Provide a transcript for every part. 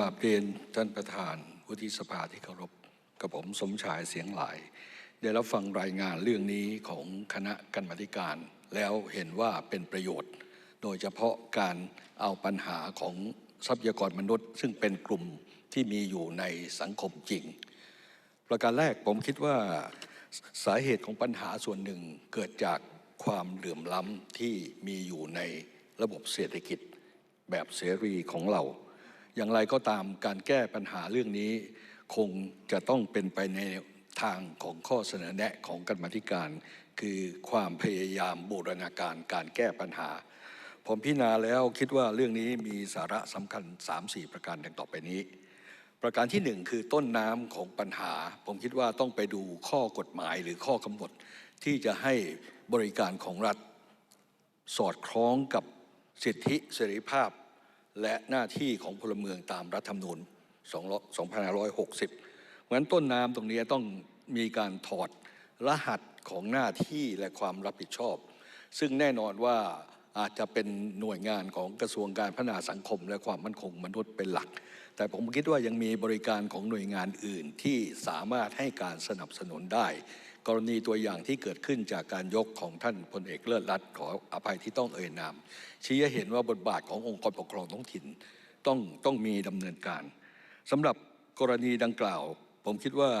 ราบเรียนท่านประธานวุฒิสภาที่เคารพกับผมสมชายเสียงหลาย ได้รับฟังรายงานเรื่องนี้ของคณะกรรมการ แล้วเห็นว่าเป็นประโยชน์ โดยเฉพาะการเอาปัญหาของทรัพยากรมนุษย์ ซึ่งเป็นกลุ่มที่มีอยู่ในสังคมจริง ประการแรกผมคิดว่าสาเหตุของปัญหาส่วนหนึ่งเกิดจากความเหลื่อมล้ำที่มีอยู่ในระบบเศรษฐกิจแบบเสรีของเรา อย่างไรก็ตามการแก้ปัญหาเรื่องนี้ คงจะต้องเป็นไปในทางของข้อเสนอแนะของกรรมธิการ คือความพยายามบูรณาการการแก้ปัญหา ผมพิจารณาแล้วคิดว่าเรื่องนี้มีสาระสำคัญ 3-4 ประการดังต่อไปนี้ ประการที่หนึ่งคือต้นน้ำของปัญหา ผมคิดว่าต้องไปดูข้อกฎหมายหรือข้อกำหนด ที่จะให้บริการของรัฐ สอดคล้องกับสิทธิเสรีภาพ และหน้าที่ของพลเมืองตามรัฐธรรมนูญ2560 เพราะฉะนั้นต้นน้ำตรงนี้ต้องมีการถอดรหัสของหน้าที่และความรับผิดชอบ ซึ่งแน่นอนว่าอาจจะเป็นหน่วยงานของกระทรวงการพัฒนาสังคม และความมั่นคงมนุษย์เป็นหลัก แต่ผมคิดว่ายังมีบริการของหน่วยงานอื่นที่สามารถให้การสนับสนุนได้ กรณีตัวอย่างที่เกิดขึ้นจากการยกของท่านพลเอกเลิศรัตน์ขออภัยที่ต้องเอ่ยนาม ชี้ให้เห็นว่าบทบาทขององค์กรปกครองท้องถิ่นต้องต้องมีดำเนินการสำหรับกรณีดังกล่าว ผมคิดว่า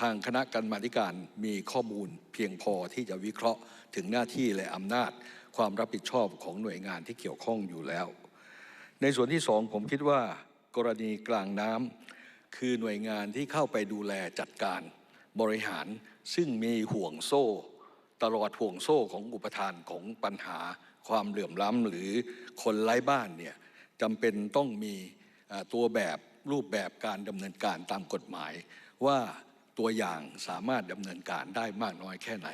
ทางคณะกรรมาการมีข้อมูลเพียงพอที่จะวิเคราะห์ถึงหน้าที่และอำนาจ ความรับผิดชอบของหน่วยงานที่เกี่ยวข้องอยู่แล้ว ในส่วนที่สองผมคิดว่า กรณีกลางน้ำคือหน่วยงานที่เข้าไปดูแลจัดการบริหาร ซึ่งมีห่วงโซ่ ตลอดห่วงโซ่ของอุปทานของปัญหาความเหลื่อมล้ำหรือคนไร้บ้านเนี่ยจำเป็นต้องมีตัวแบบรูปแบบการดำเนินการตามกฎหมาย ว่าตัวอย่างสามารถดำเนินการได้มากน้อยแค่ไหน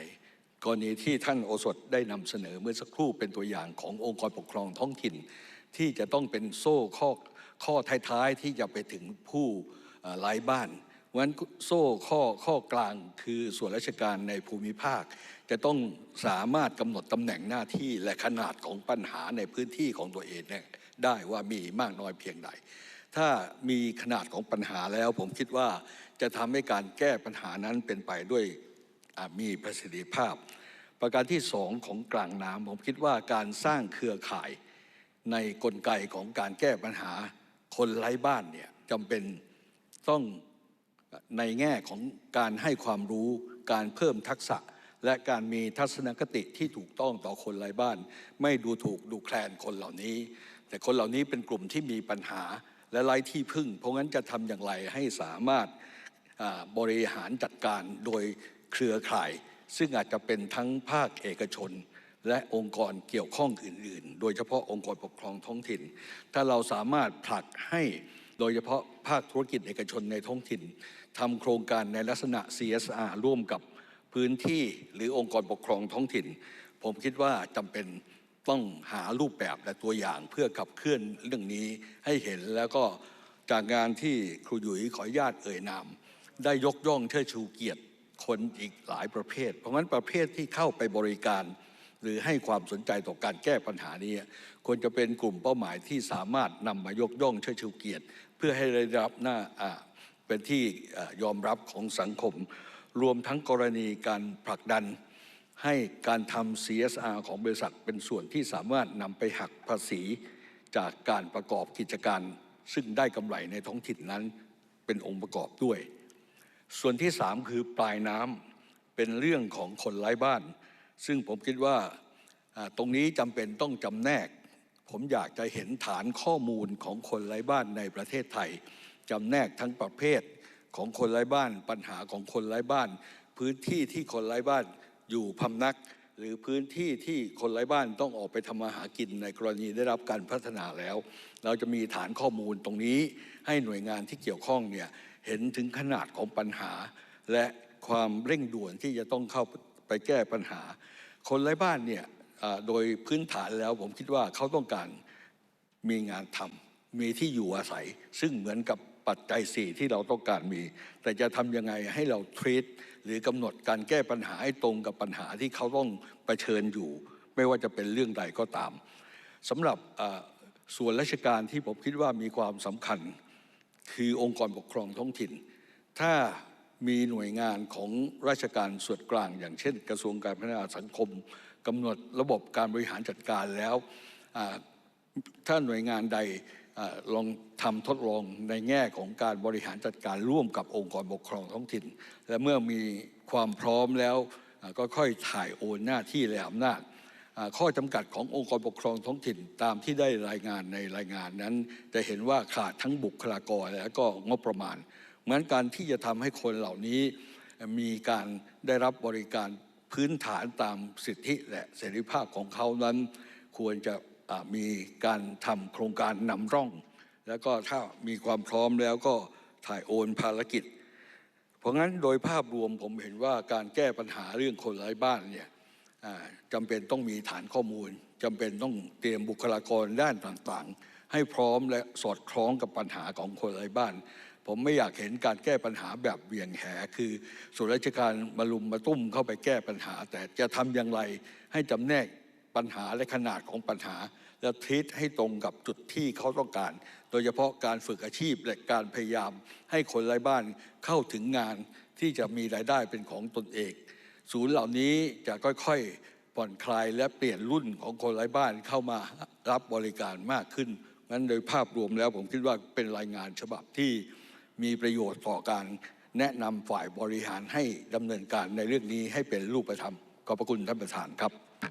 กรณีที่ท่านโอสถได้นำเสนอเมื่อสักครู่เป็นตัวอย่างขององค์กรปกครองท้องถิ่น ที่จะต้องเป็นโซ่ข้อข้อท้ายๆที่จะไปถึงผู้ไร้บ้าน เพราะฉะนั้นโซ่ข้อข้อกลางคือส่วนราชการในภูมิภาค จะต้องสามารถกำหนดตำแหน่งหน้าที่และขนาดของปัญหาในพื้นที่ของตัวเองเนี่ยได้ว่ามีมากน้อยเพียงใด ถ้ามีขนาดของปัญหาแล้วผมคิดว่าจะทำให้การแก้ปัญหานั้นเป็นไปด้วยมีประสิทธิภาพ ประการที่สองของกลางน้ำผมคิดว่าการสร้างเครือข่ายในกลไกของการแก้ปัญหาคนไร้บ้านเนี่ยจำเป็นต้อง ในแง่ของการให้ความรู้การเพิ่มทักษะ และการมีทัศนคติที่ถูกต้องต่อคนไร้บ้าน ไม่ดูถูกดูแคลนคนเหล่านี้ แต่คนเหล่านี้เป็นกลุ่มที่มีปัญหาและไร้ที่พึ่ง เพราะงั้นจะทำอย่างไรให้สามารถบริหารจัดการโดยเครือข่าย ซึ่งอาจจะเป็นทั้งภาคเอกชน และองค์กรเกี่ยวข้องอื่น ๆ โดยเฉพาะองค์กรปกครองท้องถิ่น ถ้าเราสามารถผลักให้โดยเฉพาะภาคธุรกิจเอกชนในท้องถิ่น ทำโครงการในลักษณะ CSR ร่วมกับพื้นที่หรือองค์กรปกครองท้องถิ่น ผมคิดว่าจำเป็นต้องหารูปแบบและตัวอย่างเพื่อขับเคลื่อนเรื่องนี้ให้เห็นแล้วก็จากงานที่ครูหยุยขออนุญาตเอ่ยนาม ได้ยกย่องเชิดชูเกียรติคนอีกหลายประเภท เพราะงั้นประเภทที่เข้าไปบริการ หรือให้ความสนใจต่อการแก้ปัญหานี้ควรจะเป็นกลุ่มเป้าหมายที่สามารถนำมายกย่องเชิดชูเกียรติ เพื่อให้ได้รับหน้าอ่า เป็นที่ยอมรับของสังคม รวมทั้งกรณีการผลักดันให้การทำ CSR ของบริษัทเป็นส่วนที่สามารถนำไปหักภาษีจากการประกอบกิจการ ซึ่งได้กำไรในท้องถิ่นนั้นเป็นองค์ประกอบด้วย ส่วนที่สามคือปลายน้ำเป็นเรื่องของคนไร้บ้าน ซึ่งผมคิดว่าตรงนี้จำเป็นต้องจำแนก ผมอยากจะเห็นฐานข้อมูลของคนไร้บ้านในประเทศไทย จำแนกทั้งประเภทของคนไร้บ้าน ปัญหาของคนไร้บ้าน พื้นที่ที่คนไร้บ้านอยู่พำนัก หรือพื้นที่ที่คนไร้บ้านต้องออกไปทำมาหากินในกรณีได้รับการพัฒนาแล้ว เราจะมีฐานข้อมูลตรงนี้ให้หน่วยงานที่เกี่ยวข้องเนี่ยเห็นถึงขนาดของปัญหา และความเร่งด่วนที่จะต้องเข้าไปแก้ปัญหา คนไร้บ้านเนี่ยโดยพื้นฐานแล้วผมคิดว่าเขาต้องการมีงานทำมีที่อยู่อาศัย ซึ่งเหมือนกับ ปัจจัยสี่ที่เราต้องการมี แต่จะทำยังไงให้เราทรีตหรือกำหนดการแก้ปัญหาให้ตรงกับปัญหาที่เขาต้องเผชิญอยู่ ไม่ว่าจะเป็นเรื่องใดก็ตามสำหรับส่วนราชการที่ผมคิดว่ามีความสำคัญ คือองค์กรปกครองท้องถิ่น ถ้ามีหน่วยงานของราชการส่วนกลาง อย่างเช่น กระทรวงการพัฒนาสังคมกำหนดระบบการบริหารจัดการแล้ว ถ้าหน่วยงานใด ลองทำทดลองในแง่ของการบริหารจัดการร่วมกับองค์กรปกครองท้องถิ่น และเมื่อมีความพร้อมแล้วก็ค่อยถ่ายโอนหน้าที่และอำนาจข้อจำกัดขององค์กรปกครองท้องถิ่นตามที่ได้รายงานในรายงานนั้น จะเห็นว่าขาดทั้งบุคลากรและก็งบประมาณเหมือนการที่จะทำให้คนเหล่านี้มีการได้รับบริการพื้นฐานตามสิทธิและเสรีภาพของเขานั้น ควรจะ มีการทำโครงการนำร่อง แล้วก็ถ้ามีความพร้อมแล้วก็ถ่ายโอนภารกิจ เพราะงั้นโดยภาพรวมผมเห็นว่าการแก้ปัญหาเรื่องคนไร้บ้านเนี่ยจำเป็นต้องมีฐานข้อมูลจำเป็นต้องเตรียมบุคลากรด้านต่างๆ ให้พร้อมและสอดคล้องกับปัญหาของคนไร้บ้าน ผมไม่อยากเห็นการแก้ปัญหาแบบเบี่ยงแหคือส่วนราชการมาลุมมาตุ้มเข้าไปแก้ปัญหา แต่จะทำอย่างไรให้จำแนก ปัญหาและขนาดของปัญหา และทิศให้ตรงกับจุดที่เขาต้องการ โดยเฉพาะการฝึกอาชีพและการพยายาม ให้คนไร้บ้านเข้าถึงงานที่จะมีรายได้เป็นของตนเอง ศูนย์เหล่านี้จะค่อยๆผ่อนคลายและเปลี่ยนรุ่นของคนไร้บ้านเข้ามารับบริการมากขึ้นงั้นโดยภาพรวมแล้วผมคิดว่าเป็นรายงานฉบับที่มีประโยชน์ต่อการแนะนำฝ่ายบริหารให้ดำเนินการในเรื่องนี้ให้เป็นรูปธรรมขอบพระคุณท่านประธานครับ